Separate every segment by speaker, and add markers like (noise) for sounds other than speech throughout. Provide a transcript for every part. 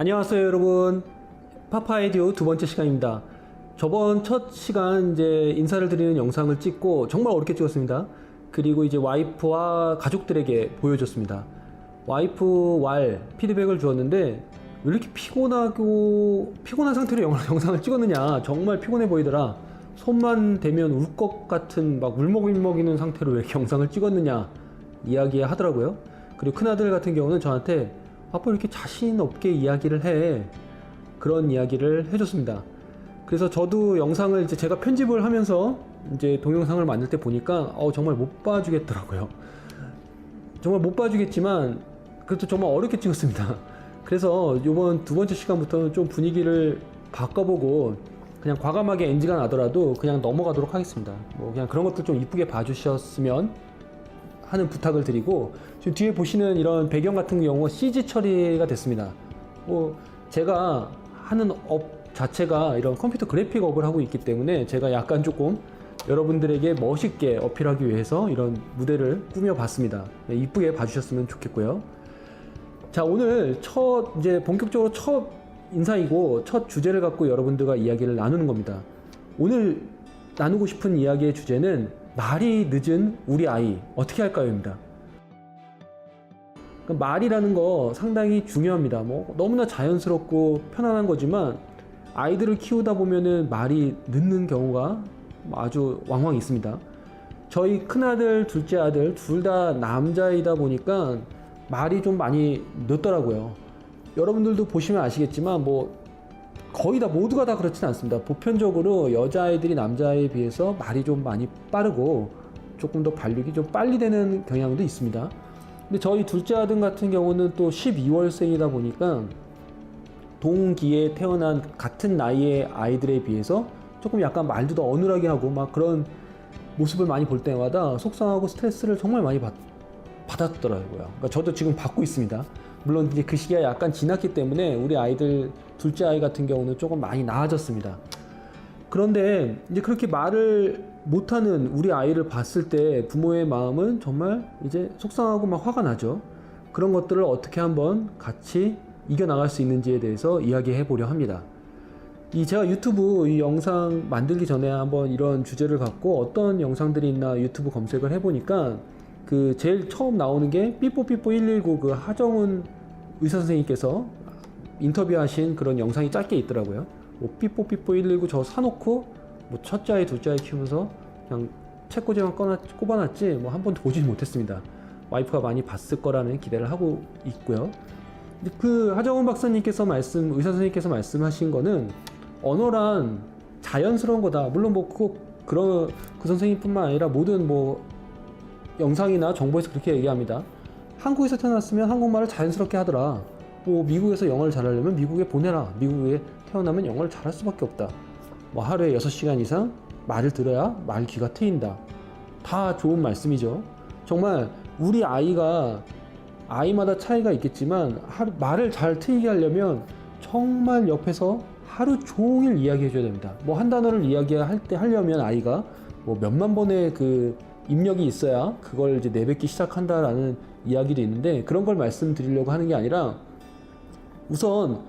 Speaker 1: 안녕하세요 여러분. 파파이디오 두 번째 시간입니다. 저번 첫 시간 이제 인사를 드리는 영상을 찍고 정말 어렵게 찍었습니다. 그리고 이제 와이프와 가족들에게 보여줬습니다. 와이프 왈 피드백을 주었는데 왜 이렇게 피곤하고 피곤한 상태로 영, 영상을 찍었느냐. 정말 피곤해 보이더라. 손만 대면 울 것 같은 막 울먹울먹이는 상태로 왜 이렇게 (laughs) 영상을 찍었느냐. 이야기 하더라고요. 그리고 큰아들 같은 경우는 저한테 아빠 왜 이렇게 자신 없게 이야기를 해 그런 이야기를 해줬습니다. 그래서 저도 영상을 이제 제가 편집을 하면서 이제 동영상을 만들 때 보니까 어, 정말 못 봐주겠더라고요. 정말 못 봐주겠지만 그래도 정말 어렵게 찍었습니다. 그래서 이번 두 번째 시간부터는 좀 분위기를 바꿔보고 그냥 과감하게 NG가 나더라도 그냥 넘어가도록 하겠습니다. 뭐 그냥 그런 것들 좀 이쁘게 봐주셨으면 하는 부탁을 드리고 지금 뒤에 보시는 이런 배경 같은 경우 CG 처리가 됐습니다. 뭐 제가 하는 업 자체가 이런 컴퓨터 그래픽 업을 하고 있기 때문에 제가 약간 조금 여러분들에게 멋있게 어필하기 위해서 이런 무대를 꾸며봤습니다. 네, 이쁘게 봐주셨으면 좋겠고요. 자 오늘 첫 이제 본격적으로 첫 인사이고 첫 주제를 갖고 여러분들과 이야기를 나누는 겁니다. 오늘 나누고 싶은 이야기의 주제는 말이 늦은 우리 아이 어떻게 할까요입니다. 그러니까 말이라는 거 상당히 중요합니다. 뭐 너무나 자연스럽고 편안한 거지만 아이들을 키우다 보면은 말이 늦는 경우가 아주 왕왕 있습니다. 저희 큰아들, 둘째 아들 둘 다 남자이다 보니까 말이 좀 많이 늦더라고요. 여러분들도 보시면 아시겠지만 뭐 거의 다 모두가 다 그렇진 않습니다. 보편적으로 여자아이들이 남자아이에 비해서 말이 좀 많이 빠르고 조금 더 발육이 좀 빨리 되는 경향도 있습니다. 근데 저희 둘째 아들 같은 경우는 또 12월생이다 보니까 동기에 태어난 같은 나이의 아이들에 비해서 조금 약간 말도 더 어눌하게 하고 막 그런 모습을 많이 볼 때마다 속상하고 스트레스를 정말 많이 받, 받았더라고요. 그러니까 저도 지금 받고 있습니다. 물론 이제 그 시기가 약간 지났기 때문에 우리 아이들 둘째 아이 같은 경우는 조금 많이 나아졌습니다. 그런데 이제 그렇게 말을 못하는 우리 아이를 봤을 때 부모의 마음은 정말 이제 속상하고 막 화가 나죠. 그런 것들을 어떻게 한번 같이 이겨나갈 수 있는지에 대해서 이야기해 보려 합니다. 이 제가 유튜브 이 영상 만들기 전에 한번 이런 주제를 갖고 어떤 영상들이 있나 유튜브 검색을 해보니까 그 제일 처음 나오는 게 삐뽀삐뽀 119 그 하정훈 의사 선생님께서 인터뷰하신 그런 영상이 짧게 있더라고요. 뭐 삐뽀삐뽀 119 저 사놓고 뭐 첫째 아이 둘째 아이 키우면서 그냥 책꽂이만 꺼놨, 꼽아놨지 뭐 한 번도 보지 못했습니다. 와이프가 많이 봤을 거라는 기대를 하고 있고요. 그 하정훈 박사님께서 말씀 의사 선생님께서 말씀하신 거는 언어란 자연스러운 거다. 물론 뭐꼭 그런 그 선생님뿐만 아니라 모든 뭐 영상이나 정보에서 그렇게 얘기합니다. 한국에서 태어났으면 한국말을 자연스럽게 하더라. 뭐 미국에서 영어를 잘하려면 미국에 보내라. 미국에 태어나면 영어를 잘할 수밖에 없다. 뭐 하루에 6시간 이상 말을 들어야 말 귀가 트인다. 다 좋은 말씀이죠. 정말 우리 아이가 아이마다 차이가 있겠지만 하루, 말을 잘 트이게 하려면 정말 옆에서 하루 종일 이야기해 줘야 됩니다. 뭐 한 단어를 이야기할 때 하려면 아이가 뭐 몇만 번의 그 입력이 있어야 그걸 이제 내뱉기 시작한다라는 이야기도 있는데 그런 걸 말씀드리려고 하는 게 아니라 우선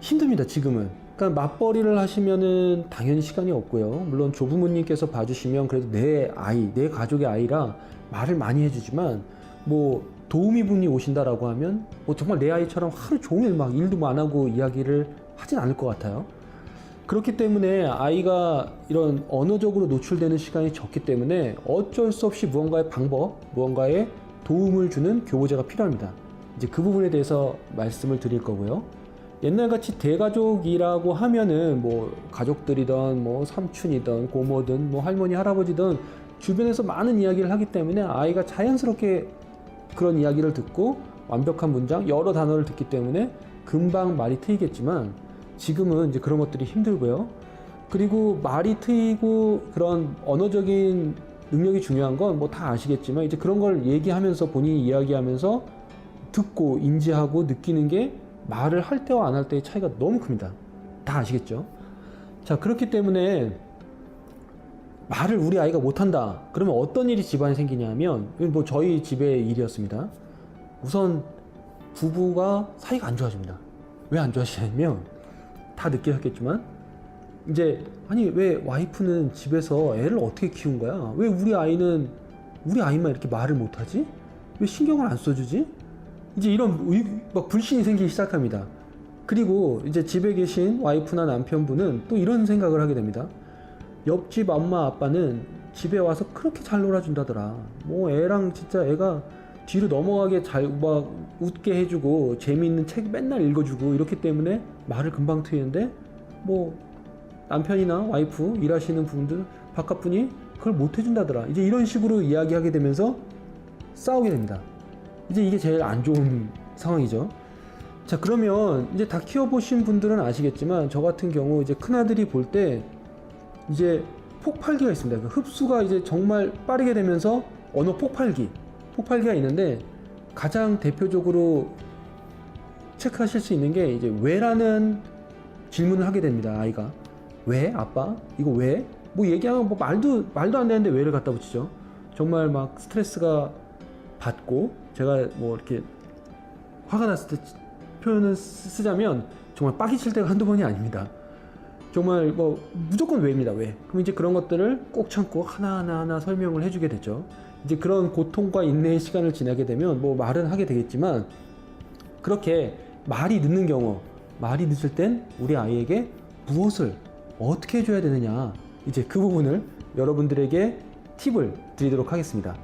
Speaker 1: 힘듭니다 지금은. 그러니까 맞벌이를 하시면은 당연히 시간이 없고요. 물론 조부모님께서 봐주시면 그래도 내 아이 내 가족의 아이라 말을 많이 해주지만 뭐 도우미 분이 오신다라고 하면 뭐 정말 내 아이처럼 하루 종일 막 일도 안 하고 이야기를 하진 않을 것 같아요 그렇기 때문에 아이가 이런 언어적으로 노출되는 시간이 적기 때문에 어쩔 수 없이 무언가의 방법, 무언가의 도움을 주는 교보제가 필요합니다. 이제 그 부분에 대해서 말씀을 드릴 거고요. 옛날같이 대가족이라고 하면은 뭐 가족들이든 뭐 삼촌이든 고모든 뭐 할머니 할아버지든 주변에서 많은 이야기를 하기 때문에 아이가 자연스럽게 그런 이야기를 듣고 완벽한 문장 여러 단어를 듣기 때문에 금방 말이 트이겠지만 지금은 이제 그런 것들이 힘들고요. 그리고 말이 트이고 그런 언어적인 능력이 중요한 건 뭐 다 아시겠지만 이제 그런 걸 얘기하면서 본인이 이야기하면서 듣고 인지하고 느끼는 게 말을 할 때와 안 할 때의 차이가 너무 큽니다. 다 아시겠죠? 자, 그렇기 때문에 말을 우리 아이가 못한다. 그러면 어떤 일이 집안에 생기냐면, 뭐 저희 집의 일이었습니다. 우선 부부가 사이가 안 좋아집니다. 왜 안 좋아하시냐면 다 느끼셨겠지만 이제 아니 왜 와이프는 집에서 애를 어떻게 키운 거야? 왜 우리 아이는 우리 아이만 이렇게 말을 못하지? 왜 신경을 안 써주지? 이제 이런 의- 막 불신이 생기기 시작합니다. 그리고 이제 집에 계신 와이프나 남편분은 또 이런 생각을 하게 됩니다. 옆집 엄마 아빠는 집에 와서 그렇게 잘 놀아준다더라. 뭐 애랑 진짜 애가 뒤로 넘어가게 잘 막 웃게 해주고 재미있는 책 맨날 읽어주고 이렇기 때문에 말을 금방 트이는데 뭐 남편이나 와이프 일하시는 분들 바깥 분이 그걸 못 해준다더라. 이제 이런 식으로 이야기하게 되면서 싸우게 됩니다. 이제 이게 제일 안 좋은 상황이죠. 자 그러면 이제 다 키워보신 분들은 아시겠지만 저 같은 경우 이제 큰 아들이 볼 때 이제 폭발기가 있습니다. 그 흡수가 이제 정말 빠르게 되면서 언어 폭발기, 폭발기가 있는데 가장 대표적으로 체크하실 수 있는 게 이제 왜라는 질문을 하게 됩니다. 아이가 왜 아빠 이거 왜? 뭐 얘기하면 뭐 말도 말도 안 되는데 왜를 갖다 붙이죠. 정말 막 스트레스가 받고 제가 뭐 이렇게 화가 났을 때 표현을 쓰- 쓰자면 정말 빡이 칠 때가 한두 번이 아닙니다. 정말 뭐 무조건 왜입니다. 왜? 그럼 이제 그런 것들을 꼭 참고 하나하나 하나 설명을 해주게 되죠. 이제 그런 고통과 인내의 시간을 지나게 되면 뭐 말은 하게 되겠지만 그렇게 말이 늦는 경우 말이 늦을 땐 우리 아이에게 무엇을 어떻게 해줘야 되느냐 이제 그 부분을 여러분들에게 팁을 드리도록 하겠습니다.